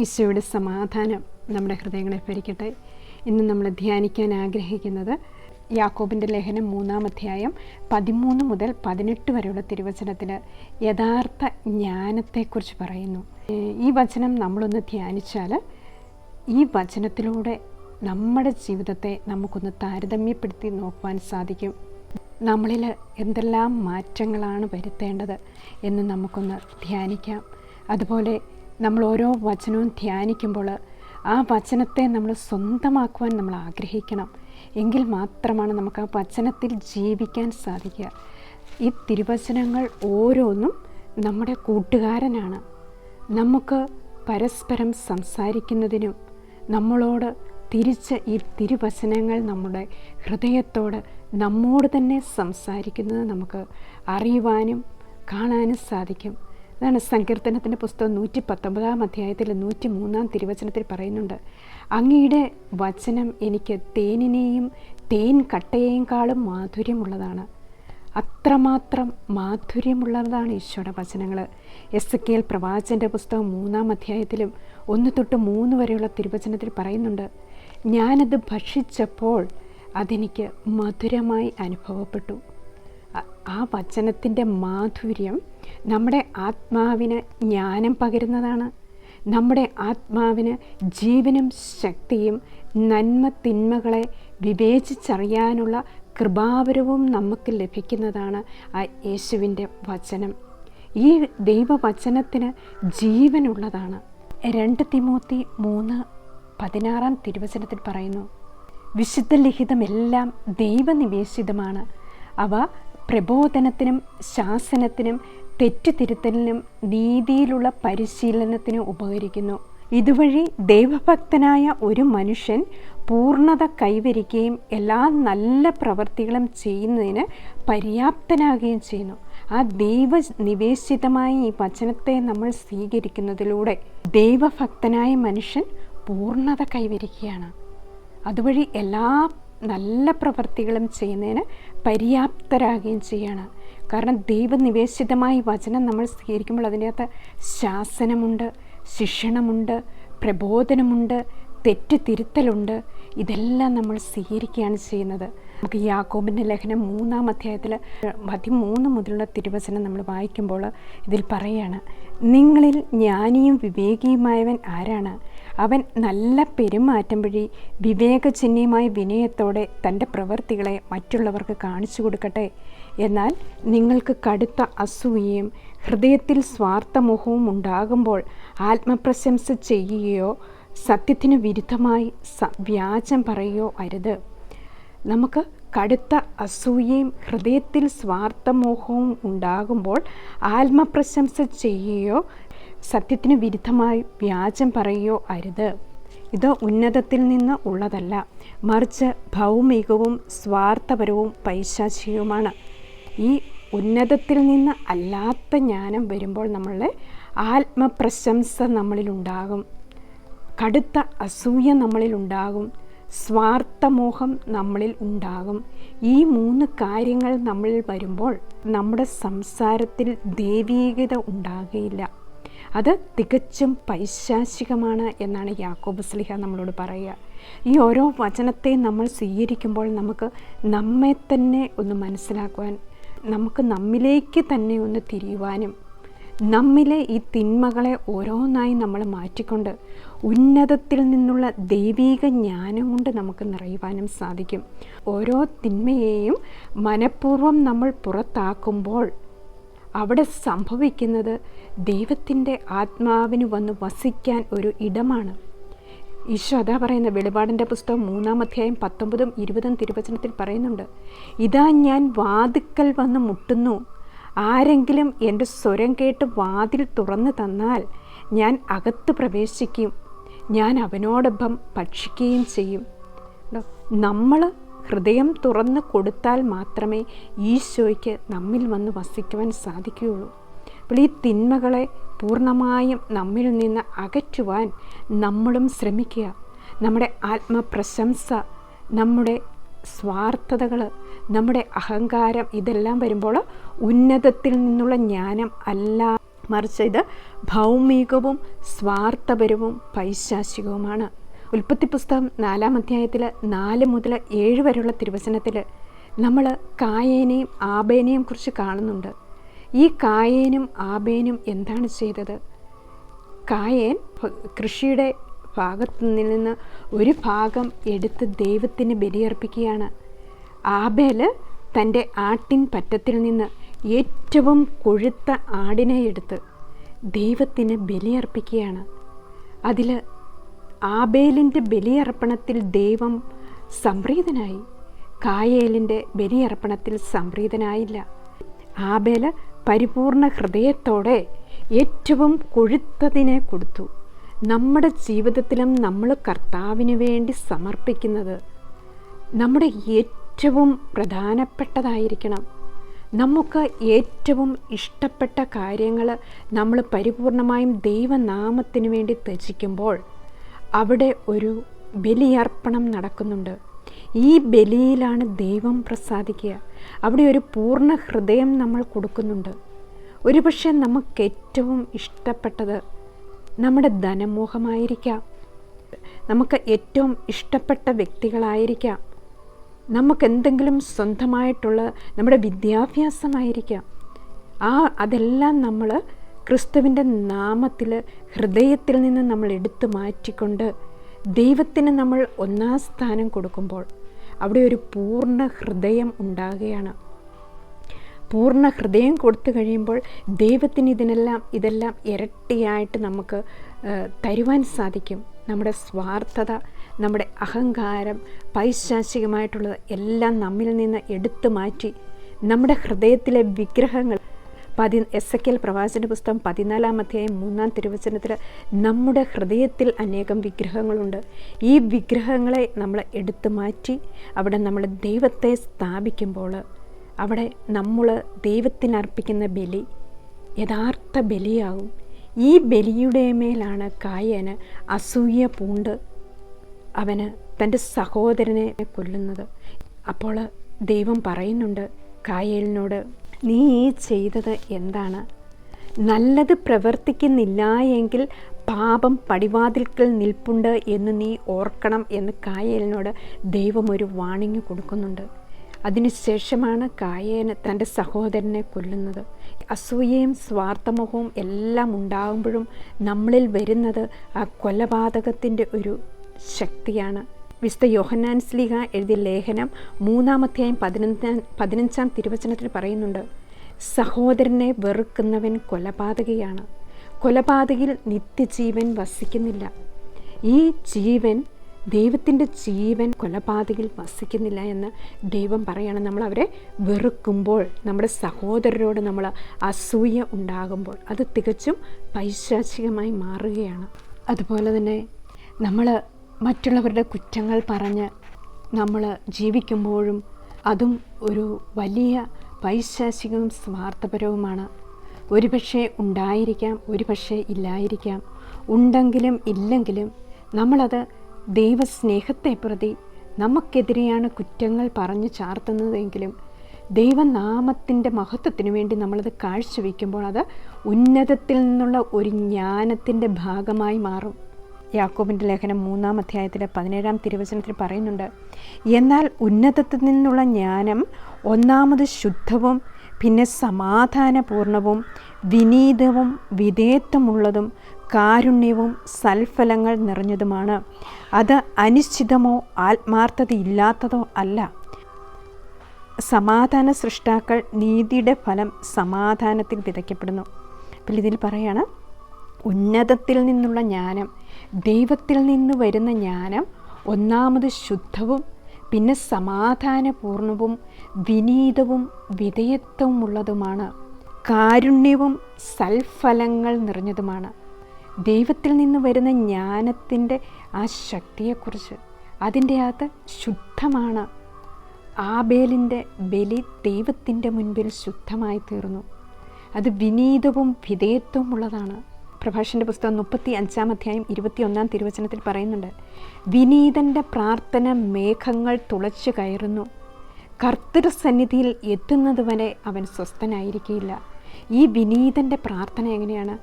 ഈശോയുടെ സമാധാനം നമ്മുടെ ഹൃദയങ്ങളെ ഭരിക്കട്ടെ. ഇന്ന് നമ്മൾ ധ്യാനിക്കാൻ ആഗ്രഹിക്കുന്നത് യാക്കോബിന്റെ ലേഖനം മൂന്നാം അധ്യായം പതിമൂന്ന് മുതൽ പതിനെട്ട് വരെയുള്ള തിരുവചനത്തിൽ യഥാർത്ഥ ജ്ഞാനത്തെക്കുറിച്ച് പറയുന്നു. ഈ വചനം നമ്മളൊന്ന് ധ്യാനിച്ചാൽ ഈ വചനത്തിലൂടെ നമ്മുടെ ജീവിതത്തെ നമുക്കൊന്ന് താരതമ്യപ്പെടുത്തി നോക്കുവാൻ സാധിക്കും. നമ്മളിൽ എന്തെല്ലാം മാറ്റങ്ങളാണ് വരുത്തേണ്ടത് എന്ന് നമുക്കൊന്ന് ധ്യാനിക്കാം. അതുപോലെ നമ്മൾ ഓരോ വചനവും ധ്യാനിക്കുമ്പോൾ ആ വചനത്തെ നമ്മൾ സ്വന്തമാക്കുവാൻ നമ്മൾ ആഗ്രഹിക്കണം. എങ്കിൽ മാത്രമാണ് നമുക്ക് ആ വചനത്തിൽ ജീവിക്കാൻ സാധിക്കുക. ഈ തിരുവചനങ്ങൾ ഓരോന്നും നമ്മുടെ കൂട്ടുകാരനാണ്. നമുക്ക് പരസ്പരം സംസാരിക്കുന്നതിനും നമ്മളോട് തിരിച്ച് ഈ തിരുവചനങ്ങൾ നമ്മുടെ ഹൃദയത്തോട് നമ്മോട് തന്നെ സംസാരിക്കുന്നത് നമുക്ക് അറിയുവാനും കാണാനും സാധിക്കും. അതാണ് സങ്കീർത്തനത്തിന്റെ പുസ്തകം നൂറ്റി പത്തൊമ്പതാം അധ്യായത്തിൽ നൂറ്റി മൂന്നാം തിരുവചനത്തിൽ പറയുന്നുണ്ട്. അങ്ങയുടെ വചനം എനിക്ക് തേനിനെയും തേൻ കട്ടയേക്കാളും മാധുര്യമുള്ളതാണ്. അത്രമാത്രം മാധുര്യമുള്ളതാണ് ഈശോയുടെ വചനങ്ങൾ എസ് കെ എൽ പ്രവാചന്റെ പുസ്തകം മൂന്നാം അധ്യായത്തിലും ഒന്ന് തൊട്ട് മൂന്ന് വരെയുള്ള തിരുവചനത്തിൽ പറയുന്നുണ്ട് ഞാനത് ഭക്ഷിച്ചപ്പോൾ അതെനിക്ക് മധുരമായി അനുഭവപ്പെട്ടു. ആ വചനത്തിന്റെ മാധുര്യം നമ്മുടെ ആത്മാവിന് ജ്ഞാനം പകരുന്നതാണ്. നമ്മുടെ ആത്മാവിന് ജീവനും ശക്തിയും നന്മ തിന്മകളെ വിവേചിച്ചറിയാനുള്ള കൃപാവരവും നമുക്ക് ലഭിക്കുന്നതാണ് ആ യേശുവിന്റെ വചനം. ഈ ദൈവവചനത്തിന് ജീവനുള്ളതാണ്. രണ്ട് തിമൂത്തി മൂന്ന് പതിനാറാം തിരുവചനത്തിൽ പറയുന്നു വിശുദ്ധ ലിഖിതമെല്ലാം ദൈവനിവേശിതമാണ്. അവ പ്രബോധനത്തിനും ശാസനത്തിനും തെറ്റുതിരുത്തലിനും നീതിയിലുള്ള പരിശീലനത്തിനും ഉപകരിക്കുന്നു. ഇതുവഴി ദൈവഭക്തനായ ഒരു മനുഷ്യൻ പൂർണത കൈവരിക്കുകയും എല്ലാ നല്ല പ്രവർത്തികളും ചെയ്യുന്നതിന് പര്യാപ്തനാകുകയും ചെയ്യുന്നു. ആ ദൈവ നിവേശിതമായ ഈ വചനത്തെ നമ്മൾ സ്വീകരിക്കുന്നതിലൂടെ ദൈവഭക്തനായ മനുഷ്യൻ പൂർണത കൈവരിക്കുകയാണ്. അതുവഴി എല്ലാ നല്ല പ്രവൃത്തികളും ചെയ്യുന്നതിന് പര്യാപ്തരാകുകയും ചെയ്യാണ്. കാരണം ദൈവനിവേശിതമായ വചനം നമ്മൾ സ്വീകരിക്കുമ്പോൾ അതിന്റെ അകത്ത് ശാസനമുണ്ട് ശിക്ഷണമുണ്ട് പ്രബോധനമുണ്ട് തെറ്റ് തിരുത്തലുണ്ട് ഇതെല്ലാം നമ്മൾ സ്വീകരിക്കുകയാണ് ചെയ്യുന്നത്. നമുക്ക് യാക്കോബിന്റെ ലേഖനം മൂന്നാം അധ്യായത്തിൽ പതിമൂന്ന് മുതലുള്ള തിരുവചനം നമ്മൾ വായിക്കുമ്പോൾ ഇതിൽ പറയുകയാണ് നിങ്ങളിൽ ജ്ഞാനിയും വിവേകിയുമായവൻ ആരാണ്? അവൻ നല്ല പെരുമാറ്റം വഴി വിവേകചിഹ്നമായ വിനയത്തോടെ തന്റെ പ്രവൃത്തികളെ മറ്റുള്ളവർക്ക് കാണിച്ചു കൊടുക്കട്ടെ. എന്നാൽ നിങ്ങൾക്ക് കടുത്ത അസൂയയും ഹൃദയത്തിൽ സ്വാർത്ഥമോഹവും ഉണ്ടാകുമ്പോൾ ആത്മപ്രശംസ ചെയ്യുകയോ സത്യത്തിന് വിരുദ്ധമായി വ്യാജം പറയുകയോ അരുത്. നമുക്ക് കടുത്ത അസൂയയും ഹൃദയത്തിൽ സ്വാർത്ഥമോഹവും ഉണ്ടാകുമ്പോൾ ആത്മപ്രശംസ ചെയ്യുകയോ സത്യത്തിന് വിരുദ്ധമായി വ്യാജം പറയുകയോ അരുത്. ഇത് ഉന്നതത്തിൽ നിന്ന് ഉള്ളതല്ല. മറിച്ച് ഭൗമികവും സ്വാർത്ഥപരവും പൈശാചികവുമാണ്. ഈ ഉന്നതത്തിൽ നിന്ന് അല്ലാത്ത ജ്ഞാനം വരുമ്പോൾ നമ്മളുടെ ആത്മപ്രശംസ നമ്മളിലുണ്ടാകും. കടുത്ത അസൂയ നമ്മളിലുണ്ടാകും. സ്വാർത്ഥമോഹം നമ്മളിൽ ഉണ്ടാകും. ഈ മൂന്ന് കാര്യങ്ങൾ നമ്മളിൽ വരുമ്പോൾ നമ്മുടെ സംസാരത്തിൽ ദൈവീകത ഉണ്ടാകുകയില്ല. അത് തികച്ചും പൈശാചികമാണ് എന്നാണ് യാക്കോബ് സ്ലിഹ നമ്മളോട് പറയുക. ഈ ഓരോ വചനത്തെ നമ്മൾ സ്വീകരിക്കുമ്പോൾ നമുക്ക് നമ്മെ തന്നെ ഒന്ന് മനസ്സിലാക്കുവാൻ നമുക്ക് നമ്മിലേക്ക് തന്നെ ഒന്ന് തിരിയുവാനും നമ്മിലെ ഈ തിന്മകളെ ഓരോന്നായി നമ്മൾ മാറ്റിക്കൊണ്ട് ഉന്നതത്തിൽ നിന്നുള്ള ദൈവീക ജ്ഞാനം കൊണ്ട് നമുക്ക് നിറയുവാനും സാധിക്കും. ഓരോ തിന്മയെയും മനഃപൂർവം നമ്മൾ പുറത്താക്കുമ്പോൾ അവിടെ സംഭവിക്കുന്നത് ദൈവത്തിന്റെ ആത്മാവിന് വന്ന് വസിക്കാൻ ഒരു ഇടമാണ്. ഈശോ അതാ പറയുന്ന വെളിപാടിന്റെ പുസ്തകം മൂന്നാം അധ്യായം പത്തൊമ്പതും ഇരുപതും തിരുവചനത്തിൽ പറയുന്നുണ്ട് ഇതാ ഞാൻ വാതുക്കൽ വന്ന് മുട്ടുന്നു. ആരെങ്കിലും എന്റെ സ്വരം കേട്ട് വാതിൽ തുറന്നു തന്നാൽ ഞാൻ അകത്ത് പ്രവേശിക്കും. ഞാൻ അവനോടൊപ്പം ഭക്ഷിക്കുകയും ചെയ്യും. നമ്മൾ ഹൃദയം തുറന്ന് കൊടുത്താൽ മാത്രമേ ഈശോയ്ക്ക് നമ്മിൽ വന്ന് വസിക്കുവാൻ സാധിക്കുകയുള്ളൂ. അപ്പോൾ ഈ തിന്മകളെ പൂർണമായും നമ്മിൽ നിന്ന് അകറ്റുവാൻ നമ്മളും ശ്രമിക്കുക. നമ്മുടെ ആത്മപ്രശംസ നമ്മുടെ സ്വാർത്ഥതകൾ നമ്മുടെ അഹങ്കാരം ഇതെല്ലാം വരുമ്പോൾ ഉന്നതത്തിൽ നിന്നുള്ള ജ്ഞാനം അല്ല. മറിച്ച് ഇത് ഭൗമികവും സ്വാർത്ഥപരവും പൈശാചികവുമാണ്. ഉൽപ്പത്തി പുസ്തകം നാലാം അധ്യായത്തിൽ നാല് മുതൽ ഏഴ് വരെയുള്ള തിരുവചനത്തിൽ നമ്മൾ കായേനെയും ആബേനെയും കുറിച്ച് കാണുന്നുണ്ട്. ഈ കായേനും ആബേനും എന്താണ് ചെയ്തത്? കായേൻ കൃഷിയുടെ ഭാഗത്തു നിന്ന് ഒരു ഭാഗം എടുത്ത് ദൈവത്തിന് ബലിയർപ്പിക്കുകയാണ്. ആബേൽ തന്റെ ആട്ടിൻ പറ്റത്തിൽ നിന്ന് ഏറ്റവും കൊഴുത്ത ആടിനെ എടുത്ത് ദൈവത്തിന് ബലിയർപ്പിക്കുകയാണ്. അതിൽ ആബേലിന്റെ ബലിയർപ്പണത്തിൽ ദൈവം സംപ്രീതനായി. കായേലിന്റെ ബലിയർപ്പണത്തിൽ സംപ്രീതനായില്ല. ആബേൽ പരിപൂർണ ഹൃദയത്തോടെ ഏറ്റവും കൊഴുത്തതിനെ കൊടുത്തു. നമ്മുടെ ജീവിതത്തിലും നമ്മൾ കർത്താവിന് വേണ്ടി സമർപ്പിക്കുന്നത് നമ്മുടെ ഏറ്റവും പ്രധാനപ്പെട്ടതായിരിക്കണം. നമുക്ക് ഏറ്റവും ഇഷ്ടപ്പെട്ട കാര്യങ്ങൾ നമ്മൾ പരിപൂർണമായും ദൈവനാമത്തിന് വേണ്ടി ത്യജിക്കുമ്പോൾ അവിടെ ഒരു ബലിയർപ്പണം നടക്കുന്നുണ്ട്. ഈ ബലിയിലാണ് ദൈവം പ്രസാദിക്കുക. അവിടെ ഒരു പൂർണ ഹൃദയം നമ്മൾ കൊടുക്കുന്നുണ്ട്. ഒരുപക്ഷെ നമുക്ക് ഏറ്റവും ഇഷ്ടപ്പെട്ടത് നമ്മുടെ ധനമോഹമായിരിക്കാം. നമുക്ക് ഏറ്റവും ഇഷ്ടപ്പെട്ട വ്യക്തികളായിരിക്കാം. നമുക്കെന്തെങ്കിലും സ്വന്തമായിട്ടുള്ള നമ്മുടെ വിദ്യാഭ്യാസമായിരിക്കാം. ആ അതെല്ലാം നമ്മൾ ക്രിസ്തുവിന്റെ നാമത്തിൽ ഹൃദയത്തിൽ നിന്ന് നമ്മൾ എടുത്തു മാറ്റിക്കൊണ്ട് ദൈവത്തിന് നമ്മൾ ഒന്നാം സ്ഥാനം കൊടുക്കുമ്പോൾ അവിടെ ഒരു പൂർണ ഹൃദയം ഉണ്ടാകുകയാണ്. പൂർണ ഹൃദയം കൊടുത്തു കഴിയുമ്പോൾ ദൈവത്തിന് ഇതിനെല്ലാം ഇതെല്ലാം ഇരട്ടിയായിട്ട് നമുക്ക് തരുവാൻ സാധിക്കും. നമ്മുടെ സ്വാർത്ഥത നമ്മുടെ അഹങ്കാരം പൈശാചികമായിട്ടുള്ളത് എല്ലാം നമ്മിൽ നിന്ന് എടുത്തു മാറ്റി നമ്മുടെ ഹൃദയത്തിലെ വിഗ്രഹങ്ങൾ പതി എസ് എ കെൽ പ്രവാചന പുസ്തകം പതിനാലാം അധ്യായം മൂന്നാം തിരുവചനത്തിൽ നമ്മുടെ ഹൃദയത്തിൽ അനേകം വിഗ്രഹങ്ങളുണ്ട്. ഈ വിഗ്രഹങ്ങളെ നമ്മൾ എടുത്തു മാറ്റി അവിടെ നമ്മൾ ദൈവത്തെ സ്ഥാപിക്കുമ്പോൾ അവിടെ നമ്മൾ ദൈവത്തിനർപ്പിക്കുന്ന ബലി യഥാർത്ഥ ബലിയാകും ഈ ബലിയുടെ മേലാണ് കായന് അസൂയ പൂണ്ട് അവന് തന്റെ സഹോദരനെ കൊല്ലുന്നത്. അപ്പോൾ ദൈവം പറയുന്നുണ്ട് കായലിനോട് നീ ചെയ്തത് എന്താണ്? നല്ലത് പ്രവർത്തിക്കുന്നില്ല എങ്കിൽ പാപം പടിവാതിൽക്കൽ നിൽപ്പുണ്ട് എന്ന് നീ ഓർക്കണം എന്ന് കായലിനോട് ദൈവം ഒരു വാണിങ് കൊടുക്കുന്നുണ്ട്. അതിനുശേഷമാണ് കായേന് തന്റെ സഹോദരനെ കൊല്ലുന്നത്. അസൂയയും സ്വാർത്ഥമുഖവും എല്ലാം ഉണ്ടാകുമ്പോഴും നമ്മളിൽ വരുന്നത് ആ കൊലപാതകത്തിന്റെ ഒരു ശക്തിയാണ്. വിശുദ്ധ യോഹന്നാൻ സ്ലീഹ എഴുതിയ ലേഖനം മൂന്നാമധ്യായം പതിനഞ്ചാം പതിനഞ്ചാം തിരുവചനത്തിൽ പറയുന്നുണ്ട് സഹോദരനെ വെറുക്കുന്നവൻ കൊലപാതകയാണ്. കൊലപാതകയിൽ നിത്യജീവൻ വസിക്കുന്നില്ല. ഈ ജീവൻ ദൈവത്തിന്റെ ജീവൻ കൊലപാതകിൽ വസിക്കുന്നില്ല എന്ന് ദൈവം പറയണം. നമ്മൾ അവരെ വെറുക്കുമ്പോൾ നമ്മുടെ സഹോദരരോട് നമ്മൾ അസൂയ ഉണ്ടാകുമ്പോൾ അത് തികച്ചും പൈശാചികമായി മാറുകയാണ്. അതുപോലെ തന്നെ നമ്മൾ മറ്റുള്ളവരുടെ കുറ്റങ്ങൾ പറഞ്ഞ് നമ്മൾ ജീവിക്കുമ്പോഴും അതും ഒരു വലിയ പൈശാചികവും സ്വാർത്ഥപരവുമാണ്. ഒരുപക്ഷെ ഉണ്ടായിരിക്കാം ഒരുപക്ഷെ ഇല്ലായിരിക്കാം. ഉണ്ടെങ്കിലും ഇല്ലെങ്കിലും നമ്മളത് ദൈവസ്നേഹത്തെ പ്രതി നമുക്കെതിരെയാണ് കുറ്റങ്ങൾ പറഞ്ഞു ചാർത്തുന്നതെങ്കിലും ദൈവനാമത്തിന്റെ മഹത്വത്തിനു വേണ്ടി നമ്മളത് കാഴ്ചവെക്കുമ്പോൾ അത് ഉന്നതത്തിൽ നിന്നുള്ള ഒരു ജ്ഞാനത്തിന്റെ ഭാഗമായി മാറും. യാക്കോബിന്റെ ലേഖനം മൂന്നാം അധ്യായത്തിലെ പതിനേഴാം തിരുവചനത്തിൽ പറയുന്നുണ്ട് എന്നാൽ ഉന്നതത്തിൽ നിന്നുള്ള ജ്ഞാനം ഒന്നാമത് ശുദ്ധവും പിന്നെ സമാധാനപൂർണവും വിനീതവും വിധേയത്വമുള്ളതും കാരുണ്യവും സൽഫലങ്ങൾ നിറഞ്ഞതുമാണ്. അത് അനിശ്ചിതമോ ആത്മാർത്ഥതയില്ലാത്തതോ അല്ല. സമാധാന സൃഷ്ടാക്കൾ നീതിയുടെ ഫലം സമാധാനത്തിൽ വിതയ്ക്കപ്പെടുന്നു. അപ്പോൾ ഇതിൽ പറയാണ് ഉന്നതത്തിൽ നിന്നുള്ള ജ്ഞാനം ദൈവത്തിൽ നിന്ന് വരുന്ന ജ്ഞാനം ഒന്നാമത് ശുദ്ധവും പിന്നെ സമാധാനപൂർണവും വിനീതവും വിധേയത്വമുള്ളതുമാണ്. കാരുണ്യവും സൽഫലങ്ങൾ നിറഞ്ഞതുമാണ്. ദൈവത്തിൽ നിന്ന് വരുന്ന ജ്ഞാനത്തിന്റെ ആ ശക്തിയെക്കുറിച്ച് അതിന്റെ അകത്ത് ശുദ്ധമാണ്. ആബേലിന്റെ ബലി ദൈവത്തിന്റെ മുൻപിൽ ശുദ്ധമായി തീർന്നു അത് വിനീതവും വിധേയത്വവും ഉള്ളതാണ് പ്രഭാഷന്റെ പുസ്തകം മുപ്പത്തി അഞ്ചാം അധ്യായം ഇരുപത്തിയൊന്നാം തിരുവചനത്തിൽ പറയുന്നുണ്ട് വിനീതന്റെ പ്രാർത്ഥന മേഘങ്ങൾ തുളച്ചു കയറുന്നു. കർത്തൃസന്നിധിയിൽ എത്തുന്നതുവരെ അവൻ സ്വസ്ഥനായിരിക്കില്ല ഈ വിനീതന്റെ പ്രാർത്ഥന എങ്ങനെയാണ്?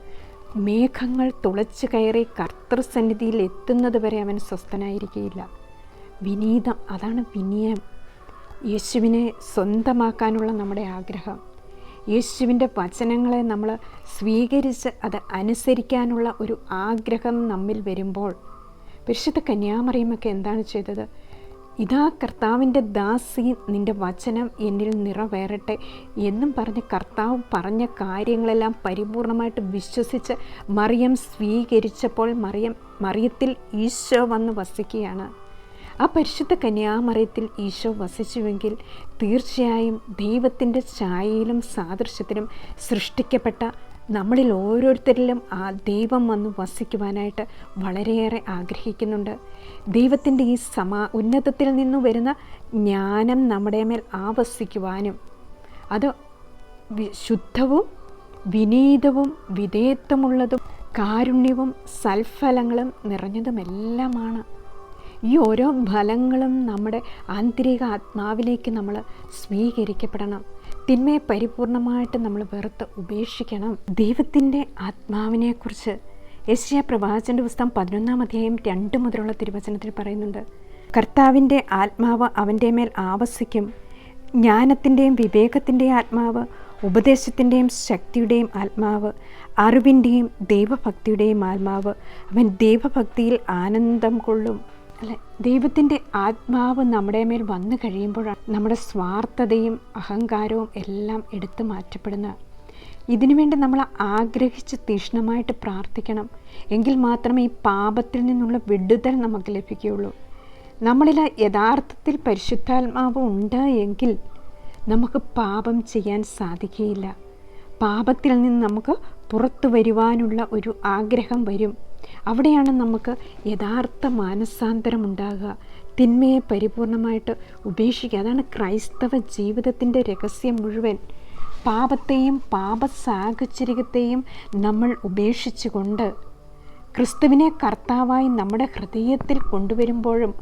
മേഘങ്ങൾ തുളച്ചു കയറി കർത്തൃസന്നിധിയിൽ എത്തുന്നത് വരെ അവൻ സ്വസ്ഥനായിരിക്കില്ല വിനീതം അതാണ് വിനയം. യേശുവിനെ സ്വന്തമാക്കാനുള്ള നമ്മുടെ ആഗ്രഹം. യേശുവിന്റെ വചനങ്ങളെ നമ്മൾ സ്വീകരിച്ച് അത് അനുസരിക്കാനുള്ള ഒരു ആഗ്രഹം നമ്മിൽ വരുമ്പോൾ പരിശുദ്ധ കന്യാമറിയുമൊക്കെ എന്താണ് ചെയ്തത്? ഇതാ കർത്താവിന്റെ ദാസി നിന്റെ വചനം എന്നിൽ നിറവേറട്ടെ എന്നും പറഞ്ഞ് കർത്താവ് പറഞ്ഞ കാര്യങ്ങളെല്ലാം പരിപൂർണമായിട്ട് വിശ്വസിച്ച് മറിയം സ്വീകരിച്ചപ്പോൾ മറിയം മറിയത്തിൽ ഈശോ വന്ന് വസിക്കുകയാണ്. ആ പരിശുദ്ധ കന്യാമറയത്തിൽ ഈശോ വസിച്ചുവെങ്കിൽ തീർച്ചയായും ദൈവത്തിന്റെ ഛായയിലും സാദൃശ്യത്തിലും സൃഷ്ടിക്കപ്പെട്ട നമ്മളിൽ ഓരോരുത്തരിലും ആ ദൈവം വന്ന് വസിക്കുവാനായിട്ട് വളരെയേറെ ആഗ്രഹിക്കുന്നുണ്ട്. ദൈവത്തിന്റെ ഈ സമാ ഉന്നതത്തിൽ നിന്നു വരുന്ന ജ്ഞാനം നമ്മുടെ മേൽ ആവസിക്കുവാനും അത് ശുദ്ധവും വിനീതവും വിധേയത്വമുള്ളതും കാരുണ്യവും സൽഫലങ്ങളും നിറഞ്ഞതുമെല്ലാമാണ്. ഈ ഓരോ ഫലങ്ങളും നമ്മുടെ ആന്തരിക ആത്മാവിലേക്ക് നമ്മൾ സ്വീകരിക്കപ്പെടണം. തിന്മയെ പരിപൂർണമായിട്ട് നമ്മൾ വെറുത്ത് ഉപേക്ഷിക്കണം. ദൈവത്തിന്റെ ആത്മാവിനെക്കുറിച്ച് യശ്യ പ്രവാചന്റെ പുസ്തകം പതിനൊന്നാം അധ്യായം രണ്ട് മുതലുള്ള തിരുവചനത്തിൽ പറയുന്നുണ്ട്. കർത്താവിന്റെ ആത്മാവ് അവന്റെ മേൽ ആവസിക്കും. ജ്ഞാനത്തിന്റെയും വിവേകത്തിന്റെയും ആത്മാവ് ഉപദേശത്തിന്റെയും ശക്തിയുടെയും ആത്മാവ് അറിവിന്റെയും ദൈവഭക്തിയുടെയും ആത്മാവ് അവൻ ദൈവഭക്തിയിൽ ആനന്ദം കൊള്ളും. അല്ലെ ദൈവത്തിന്റെ ആത്മാവ് നമ്മുടെ മേൽ വന്നു കഴിയുമ്പോഴാണ് നമ്മുടെ സ്വാർത്ഥതയും അഹങ്കാരവും എല്ലാം എടുത്തു മാറ്റപ്പെടുന്നത്. ഇതിനു വേണ്ടി നമ്മൾ ആഗ്രഹിച്ച് തീഷ്ണമായിട്ട് പ്രാർത്ഥിക്കണം. എങ്കിൽ മാത്രമേ ഈ പാപത്തിൽ നിന്നുള്ള വിടുതൽ നമുക്ക് ലഭിക്കുകയുള്ളൂ. നമ്മളിൽ യഥാർത്ഥത്തിൽ പരിശുദ്ധാത്മാവ് ഉണ്ട് എങ്കിൽ നമുക്ക് പാപം ചെയ്യാൻ സാധിക്കുകയില്ല. പാപത്തിൽ നിന്ന് നമുക്ക് പുറത്തു വരുവാനുള്ള ഒരു ആഗ്രഹം വരും. അവിടെയാണ് നമുക്ക് യഥാർത്ഥ മാനസാന്തരം ഉണ്ടാകുക. തിന്മയെ പരിപൂർണമായിട്ട് ഉപേക്ഷിക്കുക. അതാണ് ക്രൈസ്തവ ജീവിതത്തിന്റെ രഹസ്യം മുഴുവൻ. പാപത്തെയും പാപ സാഹചര്യത്തെയും നമ്മൾ ഉപേക്ഷിച്ചുകൊണ്ട് ക്രിസ്തുവിനെ കർത്താവായി നമ്മുടെ ഹൃദയത്തിൽ കൊണ്ടുവരുമ്പോഴും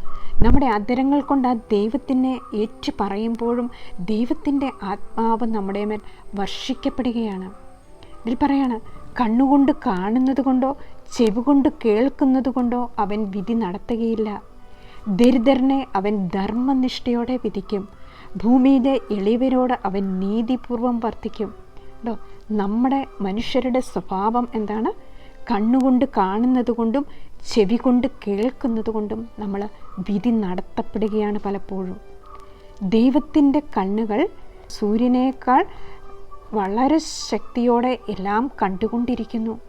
നമ്മുടെ അധരങ്ങൾ കൊണ്ട് ആ ദൈവത്തിനെ ഏറ്റു പറയുമ്പോഴും ദൈവത്തിന്റെ ആത്മാവ് നമ്മുടെ മേൽ വർഷിക്കപ്പെടുകയാണ്. ഇതിൽ പറയാണ് കണ്ണുകൊണ്ട് കാണുന്നത് കൊണ്ടോ ചെവി കേൾക്കുന്നതുകൊണ്ടോ കേൾക്കുന്നത് അവൻ വിധി നടത്തുകയില്ല. ദരിദ്രനെ അവൻ ധർമ്മനിഷ്ഠയോടെ വിധിക്കും. ഭൂമിയിലെ എളിവരോട് അവൻ നീതിപൂർവം വർത്തിക്കും. കേട്ടോ നമ്മുടെ മനുഷ്യരുടെ സ്വഭാവം എന്താണ്? കണ്ണുകൊണ്ട് കാണുന്നത് കൊണ്ടും ചെവി കൊണ്ട് കേൾക്കുന്നത് കൊണ്ടും നമ്മൾ വിധി നടത്തപ്പെടുകയാണ് പലപ്പോഴും. ദൈവത്തിന്റെ കണ്ണുകൾ സൂര്യനേക്കാൾ വളരെ ശക്തിയോടെ എല്ലാം കണ്ടുകൊണ്ടിരിക്കുന്നു.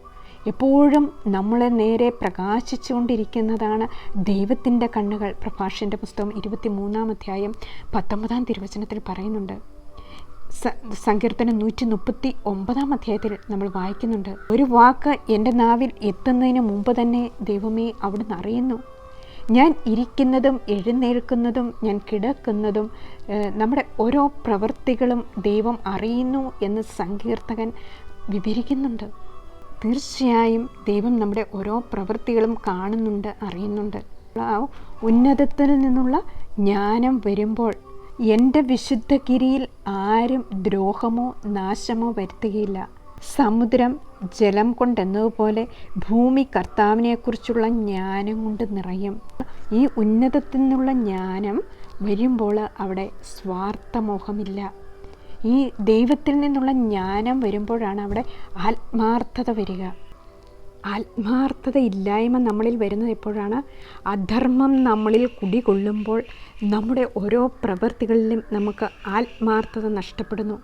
എപ്പോഴും നമ്മളെ നേരെ പ്രകാശിച്ചുകൊണ്ടിരിക്കുന്നതാണ് ദൈവത്തിന്റെ കണ്ണുകൾ. പ്രഭാഷന്റെ പുസ്തകം ഇരുപത്തി മൂന്നാം അധ്യായം പത്തൊമ്പതാം തിരുവചനത്തിൽ പറയുന്നുണ്ട്. സങ്കീർത്തനം നൂറ്റി മുപ്പത്തി ഒമ്പതാം അധ്യായത്തിൽ നമ്മൾ വായിക്കുന്നുണ്ട്. ഒരു വാക്ക് എന്റെ നാവിൽ എത്തുന്നതിന് മുമ്പ് തന്നെ ദൈവമേ അവിടുന്ന് അറിയുന്നു. ഞാൻ ഇരിക്കുന്നതും എഴുന്നേൽക്കുന്നതും ഞാൻ കിടക്കുന്നതും നമ്മുടെ ഓരോ പ്രവൃത്തികളും ദൈവം അറിയുന്നു എന്ന് സങ്കീർത്തകൻ വിവരിക്കുന്നുണ്ട്. തീർച്ചയായും ദൈവം നമ്മുടെ ഓരോ പ്രവൃത്തികളും കാണുന്നുണ്ട് അറിയുന്നുണ്ട്. ആ ഉന്നതത്തിൽ നിന്നുള്ള ജ്ഞാനം വരുമ്പോൾ എന്റെ വിശുദ്ധഗിരിയിൽ ആരും ദ്രോഹമോ നാശമോ വരുത്തുകയില്ല. സമുദ്രം ജലം കൊണ്ടെന്നതുപോലെ ഭൂമി കർത്താവിനെക്കുറിച്ചുള്ള ജ്ഞാനം കൊണ്ട് നിറയും. ഈ ഉന്നതത്തിൽ നിന്നുള്ള ജ്ഞാനം വരുമ്പോൾ അവിടെ സ്വാർത്ഥമോഹമില്ല. ഈ ദൈവത്തിൽ നിന്നുള്ള ജ്ഞാനം വരുമ്പോഴാണ് അവിടെ ആത്മാർത്ഥത വരിക. ആത്മാർത്ഥത ഇല്ലായ്മ നമ്മളിൽ വരുന്നത് എപ്പോഴാണ്? അധർമ്മം നമ്മളിൽ കുടികൊള്ളുമ്പോൾ നമ്മുടെ ഓരോ പ്രവൃത്തികളിലും നമുക്ക് ആത്മാർത്ഥത നഷ്ടപ്പെടുന്നു.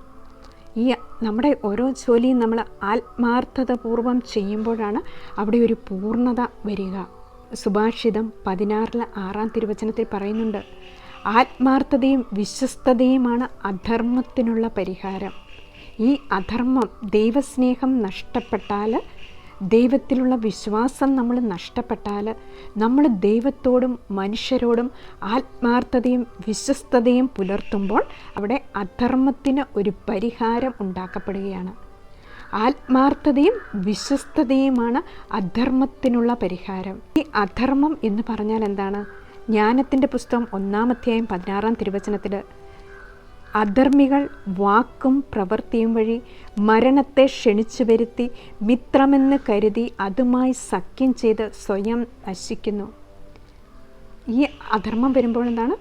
ഈ നമ്മുടെ ഓരോ ജോലിയും നമ്മൾ ആത്മാർത്ഥതപൂർവം ചെയ്യുമ്പോഴാണ് അവിടെ ഒരു പൂർണത വരിക. സുഭാഷിതം പതിനാറിൽ ആറാം തിരുവചനത്തിൽ പറയുന്നുണ്ട് ആത്മാർത്ഥതയും വിശ്വസ്തതയുമാണ് അധർമ്മത്തിനുള്ള പരിഹാരം. ഈ അധർമ്മം ദൈവസ്നേഹം നഷ്ടപ്പെട്ടാൽ ദൈവത്തിലുള്ള വിശ്വാസം നമ്മൾ നഷ്ടപ്പെട്ടാൽ നമ്മൾ ദൈവത്തോടും മനുഷ്യരോടും ആത്മാർത്ഥതയും വിശ്വസ്തതയും പുലർത്തുമ്പോൾ അവിടെ അധർമ്മത്തിന് ഒരു പരിഹാരം ഉണ്ടാക്കപ്പെടുകയാണ്. ആത്മാർത്ഥതയും വിശ്വസ്തതയുമാണ് അധർമ്മത്തിനുള്ള പരിഹാരം. ഈ അധർമ്മം എന്ന് പറഞ്ഞാൽ എന്താണ്? ജ്ഞാനത്തിന്റെ പുസ്തകം ഒന്നാമധ്യായം പതിനാറാം തിരുവചനത്തിൽ അധർമ്മികൾ വാക്കും പ്രവൃത്തിയും വഴി മരണത്തെ ക്ഷണിച്ചു വരുത്തി മിത്രമെന്ന് കരുതി അതുമായി സഖ്യം ചെയ്ത് സ്വയം നശിക്കുന്നു. ഈ അധർമ്മം വരുമ്പോൾ എന്താണ്?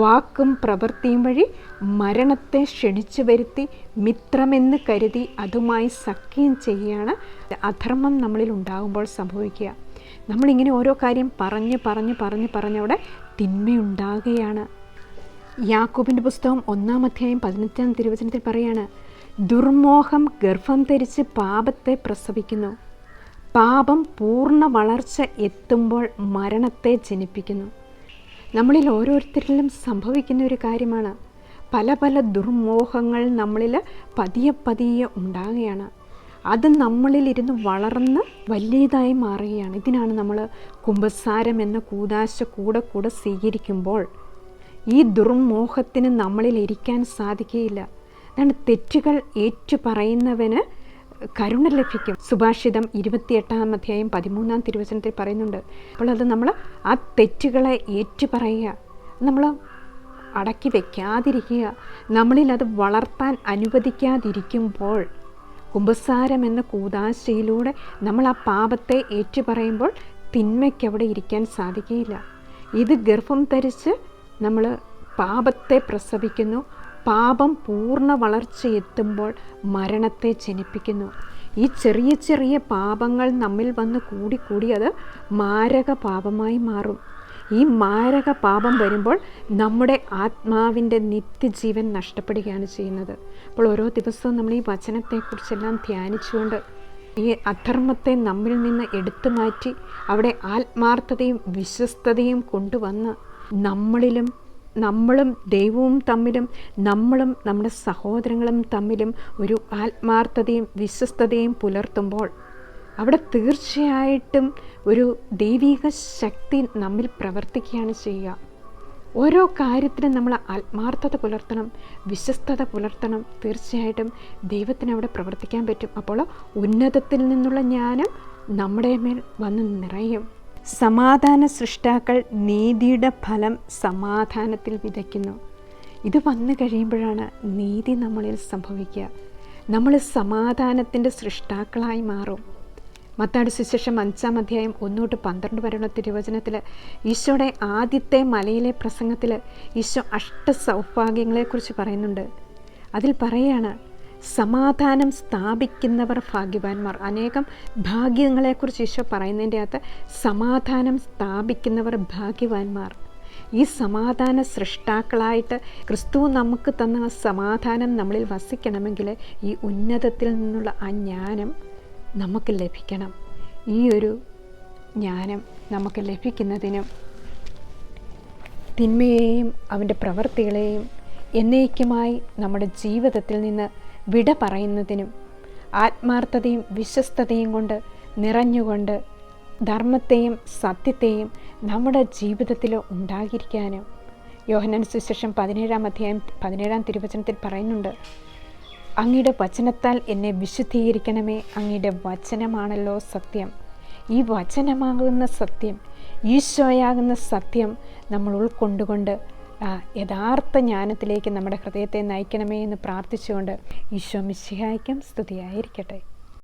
വാക്കും പ്രവൃത്തിയും വഴി മരണത്തെ ക്ഷണിച്ചു വരുത്തി മിത്രമെന്ന് കരുതി അതുമായി സഖ്യം ചെയ്യുകയാണ്. അധർമ്മം നമ്മളിൽ ഉണ്ടാകുമ്പോൾ സംഭവിക്കുക. നമ്മളിങ്ങനെ ഓരോ കാര്യം പറഞ്ഞ് പറഞ്ഞ് പറഞ്ഞ് പറഞ്ഞവിടെ തിന്മയുണ്ടാകുകയാണ്. യാക്കൂബിന്റെ പുസ്തകം ഒന്നാം അധ്യായം പതിനെട്ടാം തിരുവചനത്തിൽ പറയാണ് ദുർമോഹം ഗർഭം ധരിച്ച് പാപത്തെ പ്രസവിക്കുന്നു. പാപം പൂർണ വളർച്ച എത്തുമ്പോൾ മരണത്തെ ജനിപ്പിക്കുന്നു. നമ്മളിൽ ഓരോരുത്തരിലും സംഭവിക്കുന്ന ഒരു കാര്യമാണ്. പല പല ദുർമോഹങ്ങൾ നമ്മളിൽ പതിയെ പതിയെ ഉണ്ടാകുകയാണ്. അത് നമ്മളിലിരുന്ന് വളർന്ന് വലിയതായി മാറുകയാണ്. ഇതിനാണ് നമ്മൾ കുംഭസാരം എന്ന കൂതാശ കൂടെ കൂടെ സ്വീകരിക്കുമ്പോൾ ഈ ദുർമോഹത്തിന് നമ്മളിൽ ഇരിക്കാൻ സാധിക്കുകയില്ല. അതാണ് തെറ്റുകൾ ഏറ്റു പറയുന്നവന് കരുണ ലഭിക്കും. സുഭാഷിതം ഇരുപത്തിയെട്ടാം അധ്യായം പതിമൂന്നാം തിരുവചനത്തിൽ പറയുന്നുണ്ട്. അപ്പോൾ അത് നമ്മൾ ആ തെറ്റുകളെ ഏറ്റു പറയുക. നമ്മൾ അടക്കി വയ്ക്കാതിരിക്കുക നമ്മളിൽ അത് വളർത്താൻ അനുവദിക്കാതിരിക്കുമ്പോൾ കുംഭസാരം എന്ന കൂതാശയിലൂടെ നമ്മൾ ആ പാപത്തെ ഏറ്റുപറയുമ്പോൾ തിന്മയ്ക്ക് അവിടെ ഇരിക്കാൻ സാധിക്കുകയില്ല. ഇത് ഗർഭം ധരിച്ച് നമ്മൾ പാപത്തെ പ്രസവിക്കുന്നു. പാപം പൂർണ വളർച്ചയെത്തുമ്പോൾ മരണത്തെ ജനിപ്പിക്കുന്നു. ഈ ചെറിയ ചെറിയ പാപങ്ങൾ നമ്മിൽ വന്ന് കൂടിക്കൂടി അത് മാരക പാപമായി മാറും. ഈ മാരക പാപം വരുമ്പോൾ നമ്മുടെ ആത്മാവിന്റെ നിത്യജീവൻ നഷ്ടപ്പെടുകയാണ് ചെയ്യുന്നത്. അപ്പോൾ ഓരോ ദിവസവും നമ്മൾ ഈ വചനത്തെക്കുറിച്ചെല്ലാം ധ്യാനിച്ചുകൊണ്ട് ഈ അധർമ്മത്തെ നമ്മിൽ നിന്ന് എടുത്തു മാറ്റി അവിടെ ആത്മാർത്ഥതയും വിശ്വസ്തതയും കൊണ്ടുവന്ന് നമ്മളിലും നമ്മളും ദൈവവും തമ്മിലും നമ്മളും നമ്മുടെ സഹോദരങ്ങളും തമ്മിലും ഒരു ആത്മാർത്ഥതയും വിശ്വസ്തതയും പുലർത്തുമ്പോൾ അവിടെ തീർച്ചയായിട്ടും ഒരു ദൈവിക ശക്തി നമ്മിൽ പ്രവർത്തിക്കുകയാണ് ചെയ്യുക. ഓരോ കാര്യത്തിനും നമ്മൾ ആത്മാർത്ഥത പുലർത്തണം വിശ്വസ്തത പുലർത്തണം. തീർച്ചയായിട്ടും ദൈവത്തിന് അവിടെ പ്രവർത്തിക്കാൻ പറ്റും. അപ്പോൾ ഉന്നതത്തിൽ നിന്നുള്ള ജ്ഞാനം നമ്മുടെ മേൽ വന്ന് നിറയും. സമാധാന സൃഷ്ടാക്കൾ നീതിയുടെ ഫലം സമാധാനത്തിൽ വിതയ്ക്കുന്നു. ഇത് വന്നു കഴിയുമ്പോഴാണ് നീതി നമ്മളിൽ സംഭവിക്കുക. നമ്മൾ സമാധാനത്തിന്റെ സൃഷ്ടാക്കളായി മാറും. മത്താട് സുശേഷം അഞ്ചാം അധ്യായം ഒന്നോട്ട് പന്ത്രണ്ട് വരെയുള്ള തിരുവചനത്തിൽ ഈശോയുടെ ആദ്യത്തെ മലയിലെ പ്രസംഗത്തിൽ ഈശോ അഷ്ട സൗഭാഗ്യങ്ങളെക്കുറിച്ച് പറയുന്നുണ്ട്. അതിൽ പറയാണ് സമാധാനം സ്ഥാപിക്കുന്നവർ ഭാഗ്യവാന്മാർ. അനേകം ഭാഗ്യങ്ങളെക്കുറിച്ച് ഈശോ പറയുന്നതിന്റെ അകത്ത് സമാധാനം സ്ഥാപിക്കുന്നവർ ഭാഗ്യവാന്മാർ. ഈ സമാധാന സൃഷ്ടാക്കളായിട്ട് ക്രിസ്തു നമുക്ക് തന്ന സമാധാനം നമ്മളിൽ വസിക്കണമെങ്കിൽ ഈ ഉന്നതത്തിൽ നിന്നുള്ള ആ ജ്ഞാനം നമുക്ക് ലഭിക്കണം. ഈ ഒരു ജ്ഞാനം നമുക്ക് ലഭിക്കുന്നതിനും തിന്മയെയും അവന്റെ പ്രവൃത്തികളെയും എന്നേക്കുമായി നമ്മുടെ ജീവിതത്തിൽ നിന്ന് വിട പറയുന്നതിനും ആത്മാർത്ഥതയും വിശ്വസ്തതയും കൊണ്ട് നിറഞ്ഞുകൊണ്ട് ധർമ്മത്തെയും സത്യത്തെയും നമ്മുടെ ജീവിതത്തിൽ ഉണ്ടാകിരിക്കാനും യോഹനൻ സുശേഷം പതിനേഴാം അധ്യായം പതിനേഴാം തിരുവചനത്തിൽ പറയുന്നുണ്ട് അങ്ങയുടെ വചനത്താൽ എന്നെ വിശുദ്ധീകരിക്കണമേ. അങ്ങയുടെ വചനമാണല്ലോ സത്യം. ഈ വചനമാകുന്ന സത്യം ഈശോയാകുന്ന സത്യം നമ്മൾ ഉൾക്കൊണ്ടുകൊണ്ട് യഥാർത്ഥ ജ്ഞാനത്തിലേക്ക് നമ്മുടെ ഹൃദയത്തെ നയിക്കണമേ എന്ന് പ്രാർത്ഥിച്ചുകൊണ്ട് ഈശോ മിശിഹായ്ക്കും സ്തുതിയായിരിക്കട്ടെ.